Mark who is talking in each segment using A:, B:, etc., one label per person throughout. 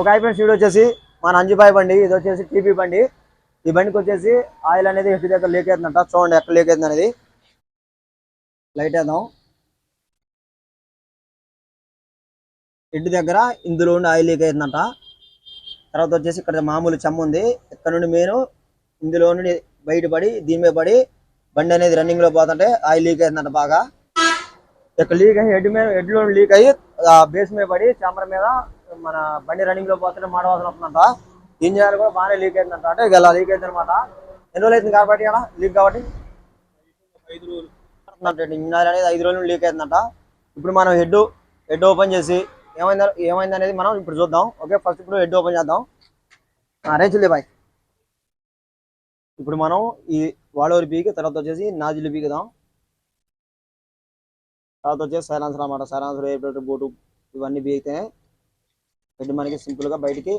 A: ఒక IPM speed వచ్చేసి మన అంజుబాయ్ బండి ఇది వచ్చేసి టీపీ బండి. ఈ బండికి వచ్చేసి ఆయిల్ అనేది హెడ్ దగ్గర లీక్ అవుతుందంట? చూడండి ఎక్కడ లీక్ అవుతుంది అనేది. లైట్ వేద్దాం. హెడ్ దగ్గర ఇందులో నుండి ఆయిల్ లీక్ అవుతుందంట. తర్వాత వచ్చేసి ఇక్కడ మామూలు చెమ్మ ఉంది. ఇక్కడ నుండి మెయిన్ ఇందులో నుండి బయటపడి దీని మీద పడి బండి అనేది రన్నింగ్లో పోతుంటే ఆయిల్ లీక్ అవుతుందంట బాగా. ఇక్కడ లీక్ అయ్యి హెడ్ మీద హెడ్లో లీక్ అయ్యి బేస్ మీద పడి చామర మీద మన బండి రన్నింగ్లో పోతుంటే మాడవాసన వస్తుందంట. ఇంజనీర్ కూడా బాగానే లీక్ అయిందంట. అంటే ఇక ఇలా లీక్ అయింది అనమాట ఎన్ని రోజులు అవుతుంది కాబట్టి అలా లీక్ కాబట్టి? ఇంజనీర్ అనేది ఐదు రోజులు లీక్ అయిందంట. ఇప్పుడు మనం హెడ్ హెడ్ ఓపెన్ చేసి ఏమైంది ఏమైంది అనేది మనం ఇప్పుడు చూద్దాం. ఓకే ఫస్ట్ ఇప్పుడు హెడ్ ఓపెన్ చేద్దాం. రేచులే బాయ్. ఇప్పుడు మనం ఈ వాడోరి పీకి తర్వాత వచ్చేసి నాజులు పీకుదాం తర్వాత వచ్చేసి సైలాన్సర్ అన్నమాట. సైలాన్సర్ ఎయిర్ బోటు ఇవన్నీ బీగితేనే హెడ్ మనకి సింపుల్గా బయటికి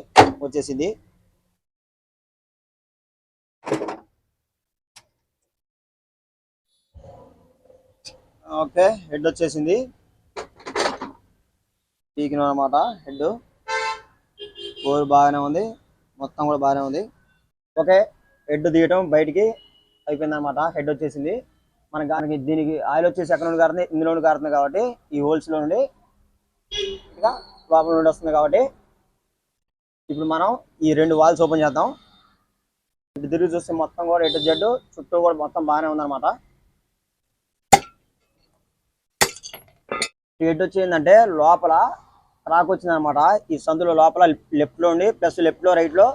A: వచ్చేసింది. ఓకే హెడ్ వచ్చేసింది. పీకిన అనమాట హెడ్. బోర్ బాగానే ఉంది. మొత్తం కూడా బాగానే ఉంది. ఓకే హెడ్ తీయటం బయటికి అయిపోయిందనమాట హెడ్ వచ్చేసింది. మనకి దానికి దీనికి ఆయిల్ వచ్చేసి ఎక్కడ నుండి కారుతుంది? ఇందులో నుండి కారుతుంది కాబట్టి ఈ హోల్స్లో నుండి ఇంకా లోపల నుండి వస్తుంది కాబట్టి ఇప్పుడు మనం ఈ రెండు వాల్స్ ఓపెన్ చేద్దాం. ఇటు తిరిగి చూస్తే మొత్తం కూడా ఎటు జడ్డు చుట్టూ కూడా మొత్తం బాగానే ఉందన్నమాట. ఈ వచ్చిందంటే వచ్చి ఏంటంటే లోపల రాక్ వచ్చిందనమాట ఈ సందులో లోపల లెఫ్ట్లో ఉండి ప్లస్ లెఫ్ట్లో రైట్లో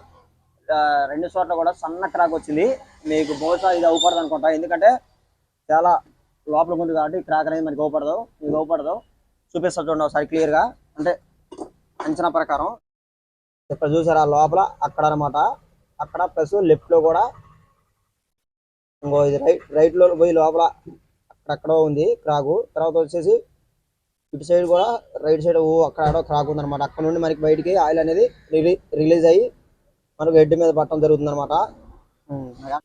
A: రెండు చోట్ల కూడా సన్న క్రాక్ వచ్చింది. మీకు బహుశా ఇది అవ్వకూడదు అనుకుంటా ఎందుకంటే చాలా లోపల ఉంది కాబట్టి క్రాక్ అనేది మనకి అవ్వకూడదు మీకు అవ్వకూడదు చూపిస్తా చూడండి ఒకసారి క్లియర్గా. అంటే అంచనా ప్రకారం. ఇక్కడ చూసారా లోపల? అక్కడ అన్నమాట. అక్కడ ప్లస్ లెఫ్ట్లో కూడా ఇంకో ఇది రైట్ రైట్లో పోయి లోపల అక్కడక్కడ ఉంది క్రాకు తర్వాత వచ్చేసి ఇటు సైడ్ కూడా రైట్ సైడ్ ఓ అక్కడ క్రాక్ ఉందన్నమాట. అక్కడ నుండి మనకి బయటికి ఆయిల్ అనేది రిలీజ్ అయ్యి మనకు హెడ్ మీద పట్టడం జరుగుతుంది అనమాట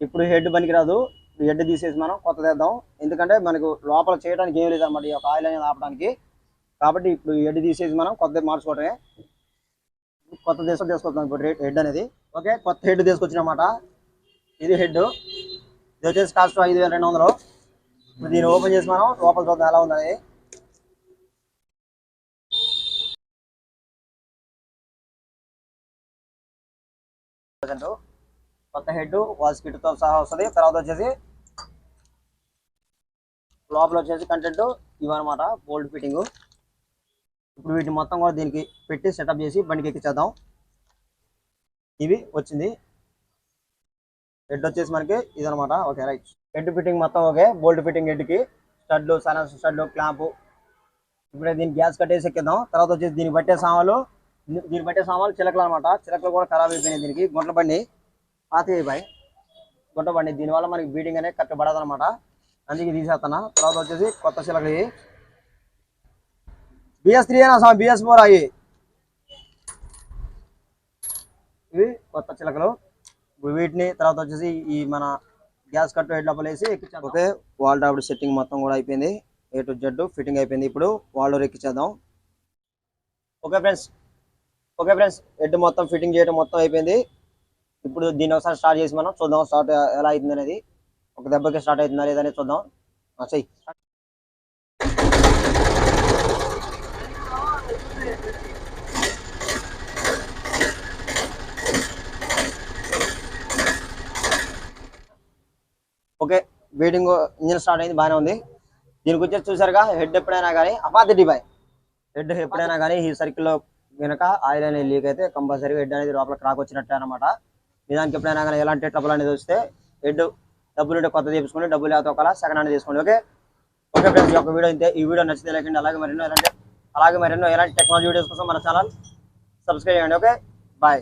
A: ఇప్పుడు హెడ్ పనికిరాదు. ఈ హెడ్ తీసేసి మనం కొత్త తెద్దాం. ఎందుకంటే మనకు లోపల చేయడానికి ఏం లేదు అనమాట ఈ యొక్క ఆయిల్ అనేది ఆపడానికి. కాబట్టి ఇప్పుడు ఈ హెడ్ తీసేసి మనం కొత్త మార్చుకోవటమే. కొత్త తీసుకొని తీసుకొస్తాం ఇప్పుడు రేట్ హెడ్ అనేది. ఓకే కొత్త హెడ్ తీసుకొచ్చినమాట. ఇది హెడ్. ఇది వచ్చేసి కాస్ట్ ఐదు వేల రెండు వందలు. ఇప్పుడు దీన్ని ఓపెన్ చేసి మనం లోపల చూద్దాం ఎలా ఉందని కొత్త హెడ్ వాల్తో సహా వస్తుంది. తర్వాత వచ్చేసి లోపల వచ్చేసి కంటెంట్ ఇవన్నమాట బోల్డ్ ఫిట్టింగ్ ఇప్పుడు వీటిని మొత్తం కూడా దీనికి పెట్టి సెటప్ చేసి బండికి ఎక్కించేద్దాం ఇవి వచ్చింది. హెడ్ వచ్చేసి మనకి ఇదనమాట ఓకే రైట్ హెడ్ ఫిట్టింగ్ మొత్తం ఓకే బోల్ట్ ఫిట్టింగ్ హెడ్కి స్టడ్లు సైలెన్స్ స్టడ్లు క్లాంపు ఇప్పుడే దీనికి గ్యాస్ కట్టేసి ఎక్కిద్దాం. తర్వాత వచ్చేసి దీనికి పట్టే సామాన్లు దీన్ని దీనికి పట్టే సామాన్లు చిలకలు అనమాట. చిలకలు కూడా ఖరాబ్ అయిపోయినాయి దీనికి. గుంటబండి. పాత బాయ్. గుంట బండి దీనివల్ల మనకి బీడింగ్ అనేది కరెక్ట్ పడదనమాట. అందుకే తీసేస్తాను తర్వాత వచ్చేసి కొత్త చిలకలు బిఎస్ త్రీ అయినా స్వామి బిఎస్ ఫోర్ అయ్యి. ఇవి కొత్త చిలకలు వీటిని తర్వాత వచ్చేసి ఈ మన గ్యాస్ కట్టు హెడ్ లోపల వేసి ఓకే వాల్ టాప్ సెట్టింగ్ మొత్తం కూడా అయిపోయింది. ఏ టు జెడ్ ఫిట్టింగ్ అయిపోయింది ఇప్పుడు. Wall door ఎక్కించేద్దాం okay friends okay friends head మొత్తం ఫిట్టింగ్ చేయడం మొత్తం అయిపోయింది. ఇప్పుడు దీన్ని ఒకసారి స్టార్ట్ చేసి మనం చూద్దాం స్టార్ట్ ఎలా అవుతుంది అనేది ఒక దెబ్బకి స్టార్ట్ అవుతుందా లేదనేది చూద్దాం. చెయ్యి. ఓకే బీడింగ్ ఇంజిన్ స్టార్ట్ అయింది బాగానే ఉంది. దీనికి వచ్చేసి చూసారుగా హెడ్ ఎప్పుడైనా కానీ అపాతిటీ బాయ్ హెడ్ ఎప్పుడైనా కానీ ఈ సర్కిల్లో ఆయిల్ అనేది లీక్ అయితే కంపల్సరీగా హెడ్ అనేది లోపల క్రాక్ వచ్చినట్టే అనమాట నిజానికి ఎప్పుడైనా కానీ ఎలాంటి ట్రబుల్ అనేది వస్తే హెడ్ డబ్బులు ఉంటే కొత్త తీసుకోండి డబ్బులు లేకపోతే ఒకలా సెకండ్ హ్యాండ్ తీసుకోండి ఓకే? ఓకే ఫ్రెండ్స్ ఈ యొక్క వీడియో అయితే ఈ వీడియో నచ్చితే లేకండి అలాగే మరెన్నో ఎలాంటి అలాగే మరెన్నో ఎలాంటి టెక్నాలజీ వీడియోస్ కోసం మన ఛానల్ సబ్స్క్రైబ్ చేయండి ఓకే? బాయ్